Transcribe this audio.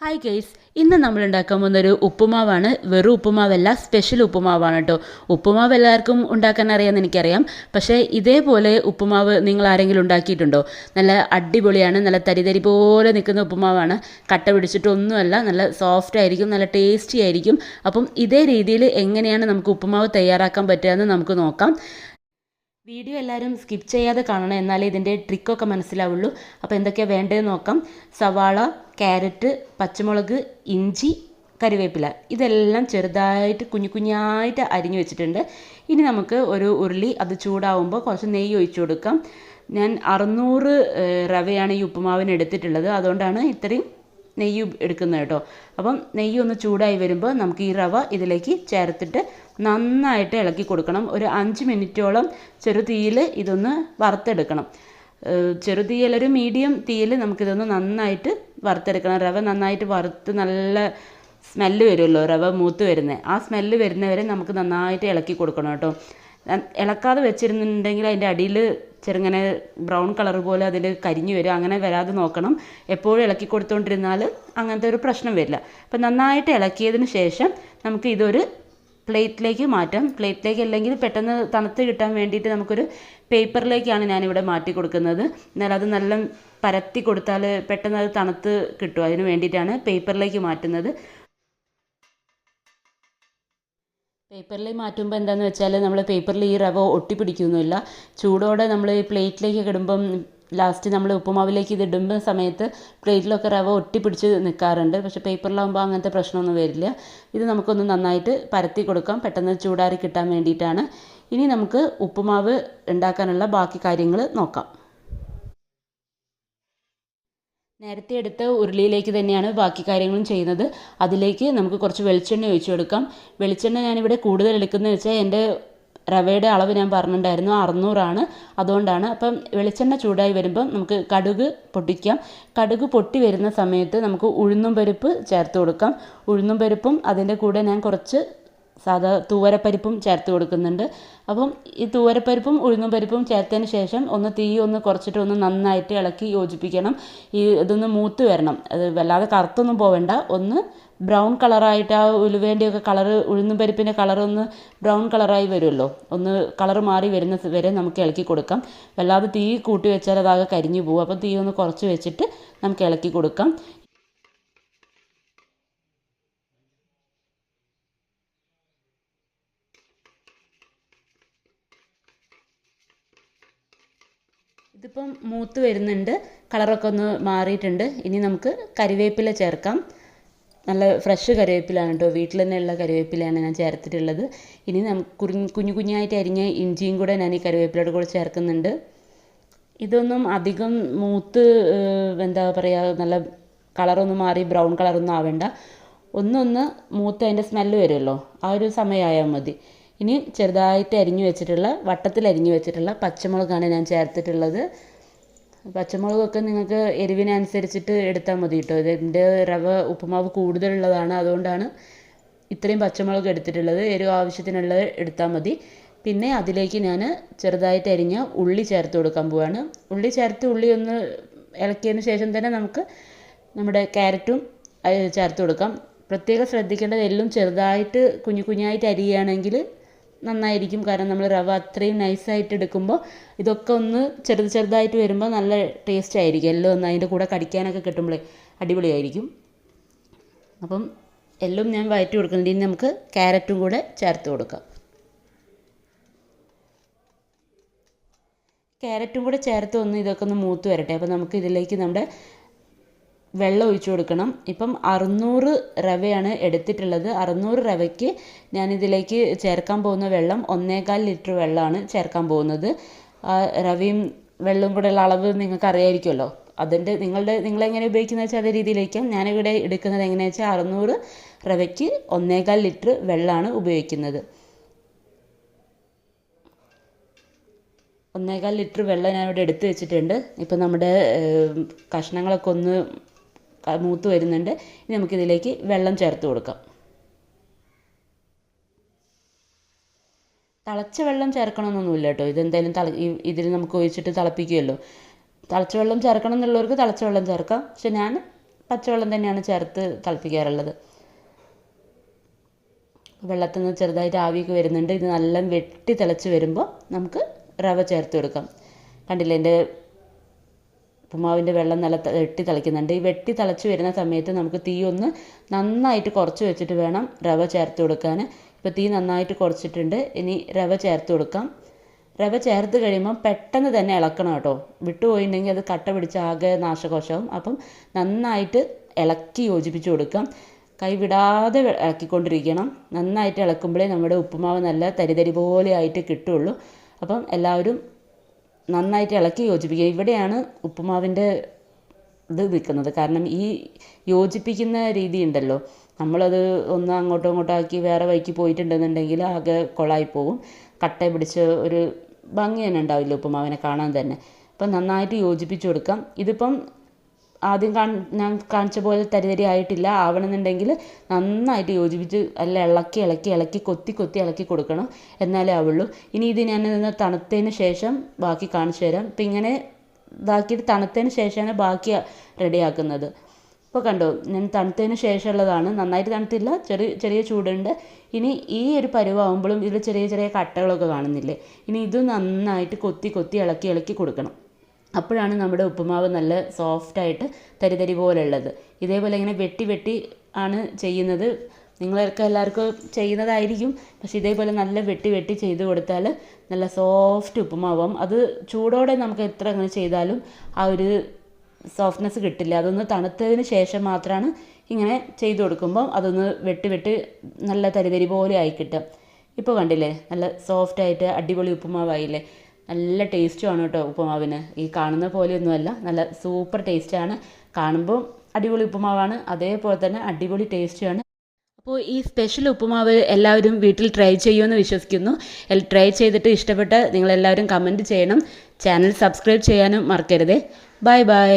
Hi guys ഇന്ന് നമ്മൾ ഉണ്ടാക്കാൻ പോകുന്നൊരു ഉപ്പുമാവാണ്. വെറും ഉപ്പുമാവല്ല സ്പെഷ്യൽ ഉപ്പുമാവാണ് കേട്ടോ. ഉപ്പുമാവ് എല്ലാവർക്കും ഉണ്ടാക്കാൻ അറിയാമെന്ന് എനിക്കറിയാം. പക്ഷേ ഇതേപോലെ ഉപ്പുമാവ് നിങ്ങൾ ആരെങ്കിലും ഉണ്ടാക്കിയിട്ടുണ്ടോ? നല്ല അടിപൊളിയാണ് നല്ല തരിതരി പോലെ നിൽക്കുന്ന ഉപ്പുമാവാണ്. കട്ട പിടിച്ചിട്ടൊന്നുമല്ല നല്ല സോഫ്റ്റ് ആയിരിക്കും നല്ല ടേസ്റ്റി ആയിരിക്കും. അപ്പം ഇതേ രീതിയിൽ എങ്ങനെയാണ് നമുക്ക് ഉപ്പുമാവ് തയ്യാറാക്കാൻ പറ്റുക എന്ന് നമുക്ക് നോക്കാം. വീഡിയോ എല്ലാവരും സ്കിപ്പ് ചെയ്യാതെ കാണണം എന്നാലേ ഇതിന്റെ ട്രിക്കൊക്കെ മനസ്സിലാവുള്ളൂ. അപ്പോൾ എന്തൊക്കെയാണ് വേണ്ടതെന്ന് നോക്കാം. സവാള ക്യാരറ്റ് പച്ചമുളക് ഇഞ്ചി കറിവേപ്പില. ഇതെല്ലാം ചെറുതായിട്ട് കുഞ്ഞു കുഞ്ഞായിട്ട് അരിഞ്ഞു വെച്ചിട്ടുണ്ട്. ഇനി നമുക്ക് ഒരു ഉരുളി അത് ചൂടാവുമ്പോൾ കുറച്ച് നെയ്യ് ഒഴിച്ചു കൊടുക്കാം. ഞാൻ അറുന്നൂറ് റവയാണ് ഈ ഉപ്പുമാവിന് എടുത്തിട്ടുള്ളത്. അതുകൊണ്ടാണ് ഇത്രയും നെയ്യ് എടുക്കുന്നത് കേട്ടോ. അപ്പം നെയ്യ് ഒന്ന് ചൂടായി വരുമ്പോൾ നമുക്ക് ഈ റവ ഇതിലേക്ക് ചേർത്തിട്ട് നന്നായിട്ട് ഇളക്കി കൊടുക്കണം. ഒരു അഞ്ച് മിനിറ്റോളം ചെറു തീയിൽ ഇതൊന്ന് വറുത്തെടുക്കണം. ഏഹ് ചെറു തീയിൽ ഒരു മീഡിയം തീയിൽ നമുക്കിതൊന്ന് നന്നായിട്ട് വറുത്തെടുക്കണം. റവ നന്നായിട്ട് വറുത്ത് നല്ല സ്മെല്ല് വരുമല്ലോ റവ മൂത്ത് വരുന്നത് ആ സ്മെല്ല് വരുന്നവരെ നമുക്ക് നന്നായിട്ട് ഇളക്കി കൊടുക്കണം കേട്ടോ. ഇളക്കാതെ വെച്ചിരുന്നുണ്ടെങ്കിൽ അതിന്റെ അടിയിൽ ചെറുങ്ങനെ ബ്രൗൺ കളർ പോലെ അതിൽ കരിഞ്ഞു വരും. അങ്ങനെ വരാതെ നോക്കണം. എപ്പോഴും ഇളക്കി കൊടുത്തുകൊണ്ടിരുന്നാൽ അങ്ങനത്തെ ഒരു പ്രശ്നം വരില്ല. അപ്പം നന്നായിട്ട് ഇളക്കിയതിന് ശേഷം നമുക്ക് ഇതൊരു പ്ലേറ്റിലേക്ക് മാറ്റാം. പ്ലേറ്റിലേക്ക് അല്ലെങ്കിൽ പെട്ടെന്ന് തണുത്ത് കിട്ടാൻ വേണ്ടിയിട്ട് നമുക്കൊരു പേപ്പറിലേക്കാണ് ഞാനിവിടെ മാറ്റി കൊടുക്കുന്നത്. എന്നാൽ അത് നല്ല പരത്തി കൊടുത്താൽ പെട്ടെന്ന് അത് തണുത്ത് കിട്ടും. അതിന് വേണ്ടിയിട്ടാണ് പേപ്പറിലേക്ക് മാറ്റുന്നത്. പേപ്പറിൽ മാറ്റുമ്പോൾ എന്താന്ന് വെച്ചാൽ നമ്മൾ പേപ്പറിൽ ഈ റവ ഒട്ടിപ്പിടിക്കുകയൊന്നുമില്ല ചൂടോടെ നമ്മൾ ഈ പ്ലേറ്റിലേക്ക് ഇടുമ്പം ലാസ്റ്റ് നമ്മൾ ഉപ്പുമാവിലേക്ക് ഇത് ഇടുമ്പോൾ സമയത്ത് പ്ലേറ്റിലൊക്കെ റവ ഒട്ടിപ്പിടിച്ച് നിൽക്കാറുണ്ട്. പക്ഷേ പേപ്പറിലാകുമ്പോൾ അങ്ങനത്തെ പ്രശ്നമൊന്നും വരില്ല. ഇത് നമുക്കൊന്ന് നന്നായിട്ട് പരത്തി കൊടുക്കാം. പെട്ടെന്ന് ചൂടാറി കിട്ടാൻ വേണ്ടിയിട്ടാണ്. ഇനി നമുക്ക് ഉപ്പുമാവ് ഉണ്ടാക്കാനുള്ള ബാക്കി കാര്യങ്ങൾ നോക്കാം. നേരത്തെ എടുത്ത ഉരുളിയിലേക്ക് തന്നെയാണ് ബാക്കി കാര്യങ്ങളും ചെയ്യുന്നത്. അതിലേക്ക് നമുക്ക് കുറച്ച് വെളിച്ചെണ്ണ ഒഴിച്ചു കൊടുക്കാം. വെളിച്ചെണ്ണ ഞാനിവിടെ കൂടുതൽ എടുക്കുന്നത് വെച്ചാൽ എന്റെ റവയുടെ അളവ് ഞാൻ പറഞ്ഞിട്ടുണ്ടായിരുന്നു അറുന്നൂറാണ്. അതുകൊണ്ടാണ് അപ്പം വെളിച്ചെണ്ണ ചൂടായി വരുമ്പം നമുക്ക് കടുക് പൊട്ടിക്കാം. കടുക് പൊട്ടി വരുന്ന സമയത്ത് നമുക്ക് ഉഴുന്നും പരിപ്പ് ചേർത്ത് കൊടുക്കാം. ഉഴുന്നും പരിപ്പും അതിന്റെ കൂടെ ഞാൻ കുറച്ച് സാധാ തൂവരപ്പരിപ്പും ചേർത്ത് കൊടുക്കുന്നുണ്ട്. അപ്പം ഈ തൂവരപ്പരിപ്പും ഉഴുന്നും പരിപ്പും ചേർത്തതിന് ശേഷം ഒന്ന് തീ ഒന്ന് കുറച്ചിട്ട് ഒന്ന് നന്നായിട്ട് ഇളക്കി യോജിപ്പിക്കണം. ഈ ഇതൊന്ന് മൂത്ത് വരണം. അത് വല്ലാതെ കറുത്തൊന്നും പോവേണ്ട. ഒന്ന് ബ്രൗൺ കളറായിട്ട് ആ ഉലുവേന്റെയൊക്കെ കളറ് ഉഴുന്നും പരിപ്പിന്റെ കളറൊന്ന് ബ്രൗൺ കളറായി വരുമല്ലോ. ഒന്ന് കളറ് മാറി വരുന്ന വരെ നമുക്ക് ഇളക്കി കൊടുക്കാം. വല്ലാതെ തീ കൂട്ടി വെച്ചാൽ അതാകെ കരിഞ്ഞു പോകും അപ്പോൾ തീ ഒന്ന് കുറച്ച് വെച്ചിട്ട് നമുക്ക് ഇളക്കി കൊടുക്കാം. ഇതിപ്പം മൂത്ത് വരുന്നുണ്ട്. കളറൊക്കെ ഒന്ന് മാറിയിട്ടുണ്ട്. ഇനി നമുക്ക് കരിവേപ്പില ചേർക്കാം. നല്ല ഫ്രഷ് കറിവേപ്പിലാണ് കേട്ടോ. വീട്ടിൽ തന്നെയുള്ള കറിവേപ്പിലയാണ് ഞാൻ ചേർത്തിട്ടുള്ളത്. ഇനി നമുക്ക് കുഞ്ഞു കുഞ്ഞു കുഞ്ഞായിട്ട് അരിഞ്ഞ ഇഞ്ചിയും കൂടെ ഞാൻ ഈ കറിവേപ്പിലയുടെ കൂടെ ചേർക്കുന്നുണ്ട്. ഇതൊന്നും അധികം മൂത്ത് എന്താ പറയുക നല്ല കളറൊന്നും മാറി ബ്രൗൺ കളറൊന്നും ആവേണ്ട. ഒന്നൊന്ന് മൂത്ത് അതിന്റെ സ്മെല്ല് വരുമല്ലോ. ആ ഒരു സമയമായാൽ മതി. ഇനി ചെറുതായിട്ട് അരിഞ്ഞു വെച്ചിട്ടുള്ള വട്ടത്തിൽ അരിഞ്ഞു വെച്ചിട്ടുള്ള പച്ചമുളകാണ് ഞാൻ ചേർത്തിട്ടുള്ളത്. പച്ചമുളകൊക്കെ നിങ്ങൾക്ക് എരിവിനനുസരിച്ചിട്ട് എടുത്താൽ മതി കേട്ടോ. ഇതിന്റെ റവ ഉപ്പുമാവ് കൂടുതലുള്ളതാണ്. അതുകൊണ്ടാണ് ഇത്രയും പച്ചമുളക് എടുത്തിട്ടുള്ളത്. എരിവ് ആവശ്യത്തിനുള്ളത് എടുത്താൽ മതി. പിന്നെ അതിലേക്ക് ഞാൻ ചെറുതായിട്ട് അരിഞ്ഞ ഉള്ളി ചേർത്ത് കൊടുക്കാൻ പോവാണ്. ഉള്ളി ചേർത്ത് ഉള്ളി ഒന്ന് ഇളക്കിയതിന് ശേഷം തന്നെ നമുക്ക് നമ്മുടെ ക്യാരറ്റും ചേർത്ത് കൊടുക്കാം. പ്രത്യേകം ശ്രദ്ധിക്കേണ്ടത് എല്ലാം ചെറുതായിട്ട് കുഞ്ഞു കുഞ്ഞായിട്ട് അരിയുകയാണെങ്കിൽ നന്നായിരിക്കും. കാരണം നമ്മൾ റവ അത്രയും നൈസായിട്ട് എടുക്കുമ്പോൾ ഇതൊക്കെ ഒന്ന് ചെറുത് ചെറുതായിട്ട് വരുമ്പോൾ നല്ല ടേസ്റ്റ് ആയിരിക്കും. എല്ലാം ഒന്ന് അതിന്റെ കൂടെ കടിക്കാനൊക്കെ കിട്ടുമ്പോൾ അടിപൊളിയായിരിക്കും. അപ്പം എല്ലാം ഞാൻ വയറ്റി കൊടുക്കുന്നുണ്ട് ഇനി നമുക്ക് ക്യാരറ്റും കൂടെ ചേർത്ത് കൊടുക്കാം. ക്യാരറ്റും കൂടെ ചേർത്ത് ഒന്ന് ഇതൊക്കെ ഒന്ന് മൂത്ത് വരട്ടെ. അപ്പോൾ നമുക്ക് ഇതിലേക്ക് നമ്മുടെ വെള്ളം ഒഴിച്ചു കൊടുക്കണം. ഇപ്പം അറുന്നൂറ് റവയാണ് എടുത്തിട്ടുള്ളത്. അറുന്നൂറ് റവയ്ക്ക് ഞാനിതിലേക്ക് ചേർക്കാൻ പോകുന്ന വെള്ളം ഒന്നേകാൽ ലിറ്റർ വെള്ളമാണ് ചേർക്കാൻ പോകുന്നത്. റവയും വെള്ളവും കൂടെയുള്ള അളവ് നിങ്ങൾക്ക് അറിയായിരിക്കുമല്ലോ അതിന്റെ നിങ്ങളുടെ നിങ്ങളെങ്ങനെ ഉപയോഗിക്കുന്നത് വെച്ചാൽ അതേ രീതിയിലേക്കും ഞാനിവിടെ എടുക്കുന്നത് എങ്ങനെയാണെന്ന് വെച്ചാൽ അറുന്നൂറ് റവയ്ക്ക് ഒന്നേകാൽ ലിറ്റർ വെള്ളമാണ് ഉപയോഗിക്കുന്നത്. ഒന്നേകാൽ ലിറ്റർ വെള്ളം ഞാനിവിടെ എടുത്ത് വെച്ചിട്ടുണ്ട്. ഇപ്പം നമ്മുടെ കഷ്ണങ്ങളൊക്കെ ഒന്ന് മൂത്ത് വരുന്നുണ്ട്. ഇനി നമുക്കിതിലേക്ക് വെള്ളം ചേർത്ത് കൊടുക്കാം. തിളച്ച വെള്ളം ചേർക്കണമെന്നൊന്നുമില്ല കേട്ടോ. ഇതെന്തായാലും തള ഇതിൽ നമുക്ക് ഒഴിച്ചിട്ട് തിളപ്പിക്കുമല്ലോ. തിളച്ച വെള്ളം ചേർക്കണം എന്നുള്ളവർക്ക് തിളച്ച വെള്ളം ചേർക്കാം. പക്ഷെ ഞാൻ പച്ചവെള്ളം തന്നെയാണ് ചേർത്ത് തിളപ്പിക്കാറുള്ളത്. വെള്ളത്തിൽ നിന്ന് ചെറുതായിട്ട് ആവിയൊക്കെ വരുന്നുണ്ട്. ഇത് നല്ല വെട്ടി തിളച്ച് വരുമ്പോൾ നമുക്ക് റവ ചേർത്ത് കൊടുക്കാം. കണ്ടില്ലേ? എന്റെ ഉപ്പുമാവിന്റെ വെള്ളം നല്ല വെട്ടി തിളയ്ക്കുന്നുണ്ട്. ഈ വെട്ടി തിളച്ച് വരുന്ന സമയത്ത് നമുക്ക് തീ ഒന്ന് നന്നായിട്ട് കുറച്ച് വെച്ചിട്ട് വേണം റവ ചേർത്ത് കൊടുക്കാൻ ഇപ്പോൾ തീ നന്നായിട്ട് കുറച്ചിട്ടുണ്ട്. ഇനി റവ ചേർത്ത് കൊടുക്കാം. റവ ചേർത്ത് കഴിയുമ്പോൾ പെട്ടെന്ന് തന്നെ ഇളക്കണം കേട്ടോ. വിട്ടുപോയിട്ടുണ്ടെങ്കിൽ അത് കട്ട പിടിച്ച് ആകെ നാശകോശവും. അപ്പം നന്നായിട്ട് ഇളക്കി യോജിപ്പിച്ച് കൊടുക്കാം. കൈവിടാതെ ഇളക്കിക്കൊണ്ടിരിക്കണം. നന്നായിട്ട് ഇളക്കുമ്പോഴേ നമ്മുടെ ഉപ്പുമാവ് നല്ല തരിതരി പോലെ ആയിട്ട് കിട്ടുള്ളൂ. അപ്പം എല്ലാവരും നന്നായിട്ട് ഇളക്കി യോജിപ്പിക്കുക. ഇവിടെയാണ് ഉപ്പുമാവിന്റെ ഇത് നിൽക്കുന്നത്. കാരണം ഈ യോജിപ്പിക്കുന്ന രീതി ഉണ്ടല്ലോ. നമ്മളത് ഒന്ന് അങ്ങോട്ടും ഇങ്ങോട്ടും ആക്കി വേറെ വഴിക്ക് പോയിട്ടുണ്ടെന്നുണ്ടെങ്കിൽ ആകെ കൊളായി പോവും കട്ട പിടിച്ച് ഒരു ഭംഗി തന്നെ ഉണ്ടാവില്ല ഉപ്പുമാവിനെ കാണാൻ തന്നെ. അപ്പം നന്നായിട്ട് യോജിപ്പിച്ച് കൊടുക്കാം. ഇതിപ്പം ആദ്യം ഞാൻ കാണിച്ച പോലെ തരിതരി ആയിട്ടില്ല. ആവണമെന്നുണ്ടെങ്കിൽ നന്നായിട്ട് യോജിപ്പിച്ച് നല്ല ഇളക്കി ഇളക്കി ഇളക്കി കൊത്തി കൊത്തി ഇളക്കി കൊടുക്കണം. എന്നാലേ ആവുള്ളൂ. ഇനി ഇത് ഞാൻ തണുത്തതിന് ശേഷം ബാക്കി കാണിച്ചു തരാം. ഇപ്പം ഇങ്ങനെ ഇതാക്കിയിട്ട് തണുത്തതിന് ശേഷമാണ് ബാക്കി റെഡിയാക്കുന്നത്. ഇപ്പോൾ കണ്ടോ ഞാൻ തണുത്തതിന് ശേഷമുള്ളതാണ്. നന്നായിട്ട് തണുത്തില്ല ചെറിയ ചെറിയ ചൂടുണ്ട്. ഇനി ഈ ഒരു പരുവാകുമ്പോഴും ഇതിൽ ചെറിയ ചെറിയ കട്ടകളൊക്കെ കാണുന്നില്ലേ? ഇനി ഇത് നന്നായിട്ട് കൊത്തി കൊത്തി ഇളക്കി ഇളക്കി കൊടുക്കണം. അപ്പോഴാണ് നമ്മുടെ ഉപ്പുമാവ് നല്ല സോഫ്റ്റായിട്ട് തരിതരി പോലെ ഉള്ളത് ഇതേപോലെ ഇങ്ങനെ വെട്ടി വെട്ടി ആണ് ചെയ്യുന്നത്. നിങ്ങളൊക്കെ എല്ലാവർക്കും ചെയ്യുന്നതായിരിക്കും. പക്ഷേ ഇതേപോലെ നല്ല വെട്ടി വെട്ടി ചെയ്ത് കൊടുത്താൽ നല്ല സോഫ്റ്റ് ഉപ്പുമാവും അത് ചൂടോടെ നമുക്ക് എത്ര അങ്ങനെ ചെയ്താലും ആ ഒരു സോഫ്റ്റ്നെസ് കിട്ടില്ല. അതൊന്ന് തണുത്തതിന് ശേഷം മാത്രമാണ് ഇങ്ങനെ ചെയ്ത് കൊടുക്കുമ്പോൾ അതൊന്ന് വെട്ടി വെട്ടി നല്ല തരിതരി പോലെ ആയി കിട്ടും ഇപ്പോൾ കണ്ടില്ലേ? നല്ല സോഫ്റ്റായിട്ട് അടിപൊളി ഉപ്പുമാവായില്ലേ? നല്ല ടേസ്റ്റുമാണ് കേട്ടോ ഉപ്പുമാവിന്. ഈ കാണുന്ന പോലെയൊന്നുമല്ല നല്ല സൂപ്പർ ടേസ്റ്റാണ് കാണുമ്പോൾ അടിപൊളി ഉപ്പുമാവാണ് അതേപോലെ തന്നെ അടിപൊളി ടേസ്റ്റുമാണ് അപ്പോൾ ഈ സ്പെഷ്യൽ ഉപ്പുമാവ് എല്ലാവരും വീട്ടിൽ ട്രൈ ചെയ്യുമെന്ന് വിശ്വസിക്കുന്നു. ട്രൈ ചെയ്തിട്ട് ഇഷ്ടപ്പെട്ട നിങ്ങളെല്ലാവരും കമന്റ് ചെയ്യണം. ചാനൽ സബ്സ്ക്രൈബ് ചെയ്യാനും മറക്കരുത്. Bye bye